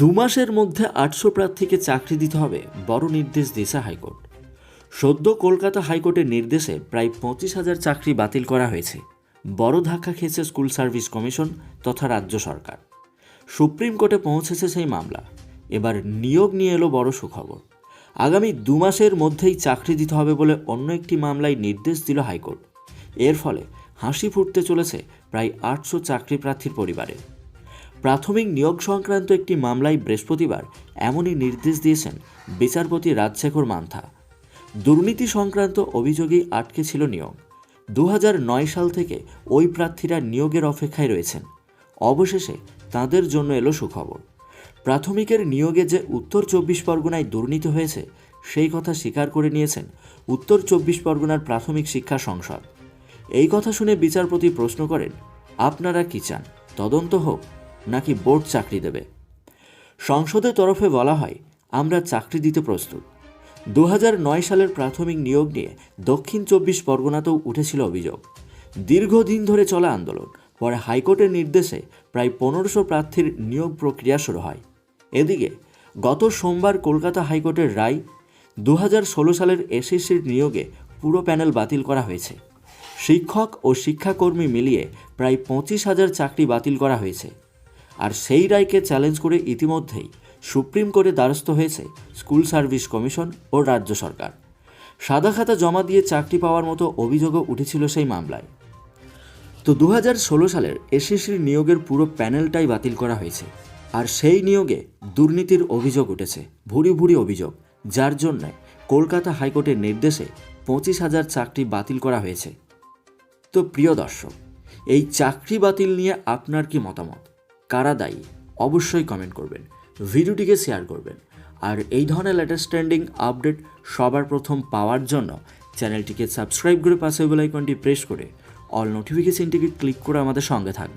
দু মাসের মধ্যে আটশো প্রার্থীকে চাকরি দিতে হবে, বড় নির্দেশ দিয়েছে হাইকোর্ট। সদ্য কলকাতা হাইকোর্টের নির্দেশে প্রায় পঁচিশ হাজার চাকরি বাতিল করা হয়েছে। বড় ধাক্কা খেয়েছে স্কুল সার্ভিস কমিশন তথা রাজ্য সরকার। সুপ্রিম কোর্টে পৌঁছেছে সেই মামলা। এবার নিয়োগ নিয়ে এলো বড় সুখবর। আগামী দু মাসের মধ্যেই চাকরি দিতে হবে বলে অন্য একটি মামলায় নির্দেশ দিল হাইকোর্ট। এর ফলে হাসি ফুটতে চলেছে প্রায় আটশো চাকরি প্রার্থীর পরিবারে। প্রাথমিক নিয়োগ সংক্রান্ত একটি মামলায় বৃহস্পতিবার এমনই নির্দেশ দিয়েছেন বিচারপতি রাজশেখর মান্থা। দুর্নীতি সংক্রান্ত অভিযোগেই আটকে ছিল নিয়োগ। দু সাল থেকে ওই প্রার্থীরা নিয়োগের অপেক্ষায় রয়েছেন। অবশেষে তাদের জন্য এলো সুখবর। প্রাথমিকের নিয়োগে যে উত্তর চব্বিশ পরগনায় দুর্নীতি হয়েছে, সেই কথা স্বীকার করে নিয়েছেন উত্তর চব্বিশ পরগনার প্রাথমিক শিক্ষা সংসদ। এই কথা শুনে বিচারপতি প্রশ্ন করেন, আপনারা কি চান? তদন্ত হোক নাকি বোর্ড চাকরি দেবে? সংসদের তরফে বলা হয়, আমরা চাকরি দিতে প্রস্তুত। দু সালের প্রাথমিক নিয়োগ নিয়ে দক্ষিণ চব্বিশ পরগনাতেও উঠেছিল অভিযোগ। দীর্ঘদিন ধরে চলা আন্দোলন, পরে হাইকোর্টের নির্দেশে প্রায় পনেরোশো প্রার্থীর নিয়োগ প্রক্রিয়া শুরু হয়। এদিকে, গত সোমবার কলকাতা হাইকোর্টের রায় দু ষোলো সালের এসএসসির নিয়োগে পুরো প্যানেল বাতিল করা হয়েছে। শিক্ষক ও শিক্ষাকর্মী মিলিয়ে প্রায় পঁচিশ হাজার চাকরি বাতিল করা হয়েছে। আর সেই রায়কে চ্যালেঞ্জ করে ইতিমধ্যেই সুপ্রিম কোর্টে দ্বারস্থ হয়েছে স্কুল সার্ভিস কমিশন ও রাজ্য সরকার। সাদা খাতা জমা দিয়ে চাকরি পাওয়ার মতো অভিযোগও উঠেছিল সেই মামলায়। তো দু হাজার ষোলো সালের এসএসসির নিয়োগের পুরো প্যানেলটাই বাতিল করা হয়েছে আর সেই নিয়োগে দুর্নীতির অভিযোগ উঠেছে, ভুরি ভুরি অভিযোগ, যার জন্য কলকাতা হাইকোর্টের নির্দেশে পঁচিশ হাজার চাকরি বাতিল করা হয়েছে। তো প্রিয় দর্শক, এই চাকরি বাতিল নিয়ে আপনার কি মতামত? কারা দায়ী, অবশ্যই কমেন্ট করবেন, ভিডিওটিকে শেয়ার করবেন। আর এই ধরনের লেটেস্ট ট্রেন্ডিং আপডেট সবার প্রথম পাওয়ার জন্য চ্যানেলটিকে সাবস্ক্রাইব করে পাশে বেল আইকনটি প্রেস করে অল নোটিফিকেশনটিকে ক্লিক করে আমাদের সঙ্গে থাকবে